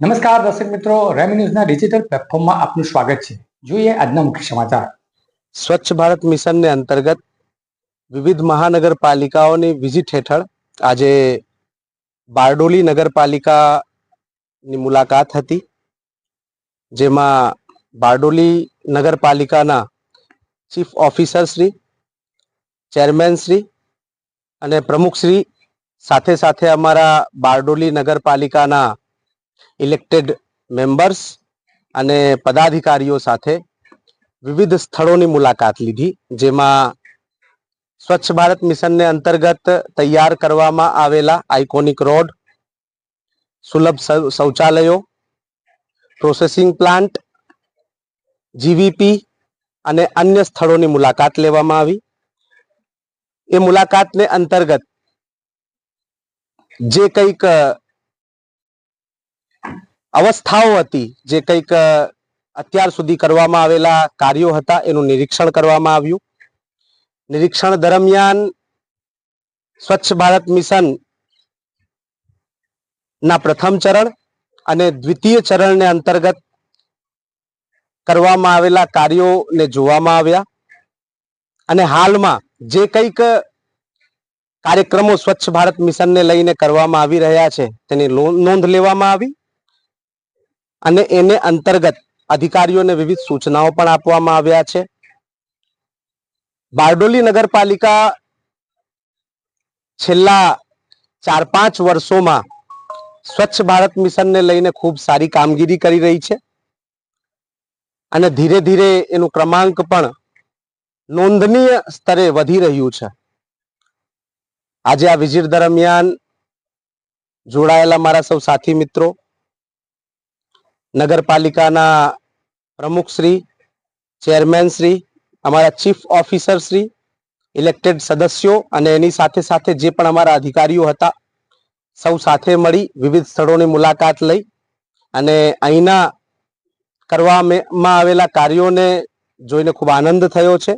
નમસ્કાર દર્શક મિત્રો, રેમી ન્યૂઝના ડિજિટલ પ્લેટફોર્મમાં આપનું સ્વાગત છે. જોઈએ આજના મુખ્ય સમાચાર. સ્વચ્છ ભારત મિશનને અંતર્ગત વિવિધ મહાનગરપાલિકાઓની વિઝિટ હેઠળ આજે બારડોલી નગરપાલિકાની મુલાકાત હતી, જેમાં બારડોલી નગરપાલિકાના chief officer Shri, chairman Shri અને પ્રમુખ શ્રી સાથે સાથે અમારા બારડોલી નગરપાલિકાના ઇલેક્ટેડ મેમ્બર્સ અને પદાધિકારીઓ સાથે વિવિધ સ્થળોની મુલાકાત લીધી, જેમાં સ્વચ્છ ભારત મિશનને અંતર્ગત તૈયાર કરવામાં આવેલા આઇકોનિક રોડ સુલભ શૌચાલયો પ્રોસેસિંગ પ્લાન્ટ જીવીપી અને અન્ય સ્થળોની મુલાકાત લેવામાં આવી. એ મુલાકાતને અંતર્ગત જે કંઈક અવસ્થાઓ હતી જે કંઈક અત્યાર સુધી કરવામાં આવેલા કાર્યો હતા, એનું નિરીક્ષણ કરવામાં આવ્યું. નિરીક્ષણ દરમિયાન સ્વચ્છ ભારત મિશન ના પ્રથમ ચરણ અને દ્વિતીય ચરણને અંતર્ગત કરવામાં આવેલા કાર્યોને જોવામાં આવ્યા. અને હાલમાં જે કંઈક કાર્યક્રમો સ્વચ્છ ભારત મિશનને લઈને કરવામાં આવી રહ્યા છે, તેની નોંધ લેવામાં આવી. અને એને અંતર્ગત અધિકારીઓને વિવિધ સૂચનાઓ પણ આપવામાં આવ્યા છે. બારડોલી નગરપાલિકા છેલ્લા ચાર પાંચ વર્ષોમાં સ્વચ્છ ભારત મિશનને લઈને ખૂબ સારી કામગીરી કરી રહી છે. અને ધીરે ધીરે એનું ક્રમાંક પણ નોંધનીય સ્તરે વધી રહ્યું છે. આજે આ વિઝિટ દરમિયાન જોડાયેલા મારા સૌ સાથી મિત્રો નગરપાલિકાના પ્રમુખશ્રી ચેરમેનશ્રી ચેરમેન શ્રી, અમારા ચીફ ઓફિસર શ્રી, ઇલેક્ટેડ સદસ્યો અને એની સાથે સાથે જે પણ અમારા અધિકારીઓ હતા, સૌ સાથે મળી વિવિધ સ્થળોની મુલાકાત લઈ અને અહીંના કરવામાં આવેલા કાર્યોને જોઈને ખૂબ આનંદ થયો છે.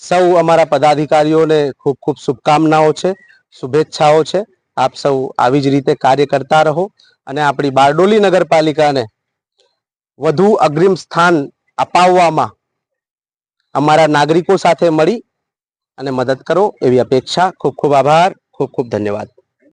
સૌ અમારા પદાધિકારીઓને ખૂબ ખૂબ શુભકામનાઓ છે, શુભેચ્છાઓ છે. આપ સૌ આવી જ રીતે કાર્ય કરતા રહો અને આપણી બારડોલી નગરપાલિકાને વધુ અગ્રિમ સ્થાન અપાવવામાં અમારા નાગરિકો સાથે મળી અને મદદ કરો એવી અપેક્ષા. ખૂબ ખૂબ આભાર. ખૂબ ખૂબ ધન્યવાદ.